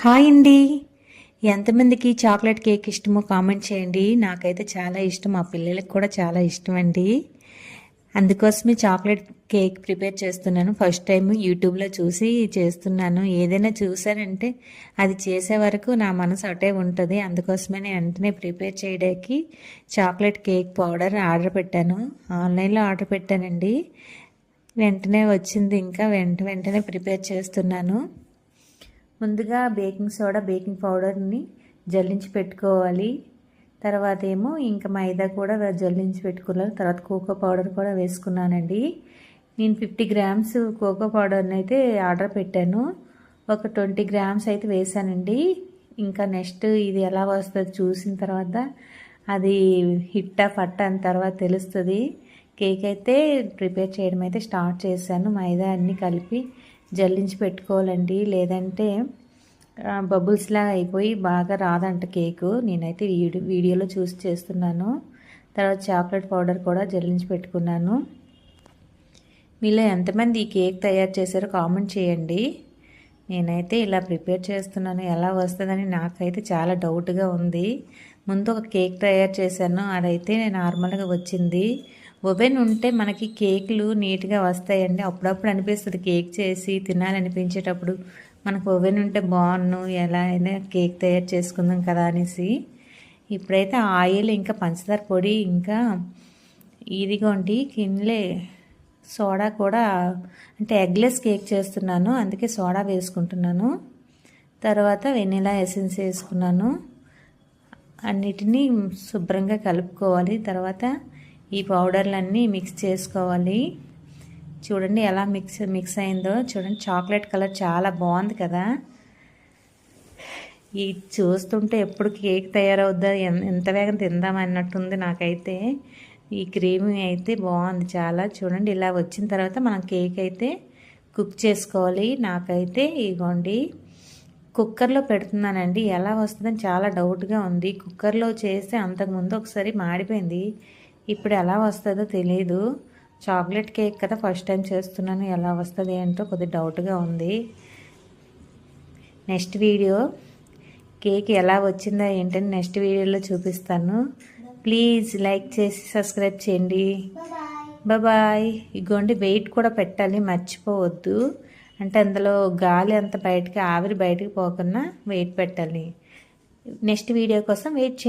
Hi అండి. ఎంతమందికి chocolate cake ఇష్టమో కామెంట్ చేయండి. నాకైతే చాలా ఇష్టం మా పిల్లలకి కూడా చాలా ఇష్టం అండి. అందుకోసమే చాక్లెట్ కేక్ ప్రిపేర్ చేస్తున్నాను. ఫస్ట్ టైం యూట్యూబ్లో చూసి చేస్తున్నాను. ఏదైనా చూసానంటే అది చేసే వరకు నా మనసు అటే ఉంటుంది. అందుకోసమే నేను వెంటనే ప్రిపేర్ చేయడానికి చాక్లెట్ కేక్ పౌడర్ ఆర్డర్ పెట్టాను. ఆన్లైన్లో ఆర్డర్ పెట్టానండి. వెంటనే వచ్చింది. ఇంకా వెంట వెంటనే ప్రిపేర్ చేస్తున్నాను. ముందుగా బేకింగ్ సోడా బేకింగ్ పౌడర్ని జల్లించి పెట్టుకోవాలి. తర్వాత ఏమో ఇంకా మైదా కూడా జల్లించి పెట్టుకున్నాను. తర్వాత కోకో పౌడర్ కూడా వేసుకున్నానండి. నేను ఫిఫ్టీ గ్రామ్స్ కోకో పౌడర్ని అయితే ఆర్డర్ పెట్టాను. ఒక ట్వంటీ గ్రామ్స్ అయితే వేసానండి ఇంకా నెక్స్ట్ ఇది ఎలా వస్తుందో చూసిన తర్వాత అది హిట్టా పట్ట అని తర్వాత తెలుస్తుంది. కేక్ అయితే ప్రిపేర్ చేయడం అయితే స్టార్ట్ చేశాను. మైదా అన్నీ కలిపి జల్లించి పెట్టుకోవాలండి. లేదంటే బబుల్స్లా అయిపోయి బాగా రాదంట కేకు. నేనైతే వీడియోలో చూసి చేస్తున్నాను. తర్వాత చాక్లెట్ పౌడర్ కూడా జల్లించి పెట్టుకున్నాను. మీలో ఎంతమంది ఈ కేక్ తయారు చేశారో కామెంట్ చేయండి. నేనైతే ఇలా ప్రిపేర్ చేస్తున్నాను. ఎలా వస్తుందని నాకైతే చాలా డౌట్గా ఉంది. ముందు ఒక కేక్ తయారు చేశాను. అదైతే నార్మల్గా వచ్చింది. ఓవెన్ ఉంటే మనకి కేకులు నీట్గా వస్తాయండి. అప్పుడప్పుడు అనిపిస్తుంది కేక్ చేసి తినాలనిపించేటప్పుడు మనకు ఓవెన్ ఉంటే బాగున్ను ఎలా అయినా కేక్ తయారు చేసుకుందాం కదా అనేసి. ఇప్పుడైతే ఆయిల్ ఇంకా పంచదార పొడి ఇంకా ఇదిగోండి కిన్లే సోడా కూడా అంటే ఎగ్లెస్ కేక్ చేస్తున్నాను అందుకే సోడా వేసుకుంటున్నాను. తర్వాత వెనిలా ఎసెన్స్ వేసుకున్నాను. అన్నిటినీ శుభ్రంగా కలుపుకోవాలి. తర్వాత ఈ పౌడర్లన్నీ మిక్స్ చేసుకోవాలి. చూడండి ఎలా మిక్స్ మిక్స్ అయిందో. చూడండి చాక్లెట్ కలర్ చాలా బాగుంది కదా. ఈ చూస్తుంటే ఎప్పుడు కేక్ తయారవుద్దా ఎంత వేగం తిందామన్నట్టుంది నాకైతే. ఈ క్రీమ్ అయితే బాగుంది చాలా. చూడండి ఇలా వచ్చిన తర్వాత మనం కేక్ అయితే కుక్ చేసుకోవాలి. నాకైతే ఇగోండి కుక్కర్లో పెడుతున్నానండి. ఎలా వస్తుందని చాలా డౌట్గా ఉంది. కుక్కర్లో చేస్తే అంతకుముందు ఒకసారి మాడిపోయింది. ఇప్పుడు ఎలా వస్తుందో తెలియదు చాక్లెట్ కేక్ కదా ఫస్ట్ టైం చేస్తున్నాను. ఎలా వస్తుంది ఏంటో కొద్దిగా డౌట్గా ఉంది. Next video. కేక్ ఎలా వచ్చిందో ఏంటని నెక్స్ట్ వీడియోలో చూపిస్తాను. ప్లీజ్ లైక్ చేసి సబ్స్క్రైబ్ చేయండి. బాయ్ ఇగోండి వెయిట్ కూడా పెట్టాలి మర్చిపోవద్దు. అంటే అందులో గాలి అంత బయటకి ఆవిరి బయటకు పోకుండా వెయిట్ పెట్టాలి. నెక్స్ట్ వీడియో కోసం వెయిట్ చేయండి.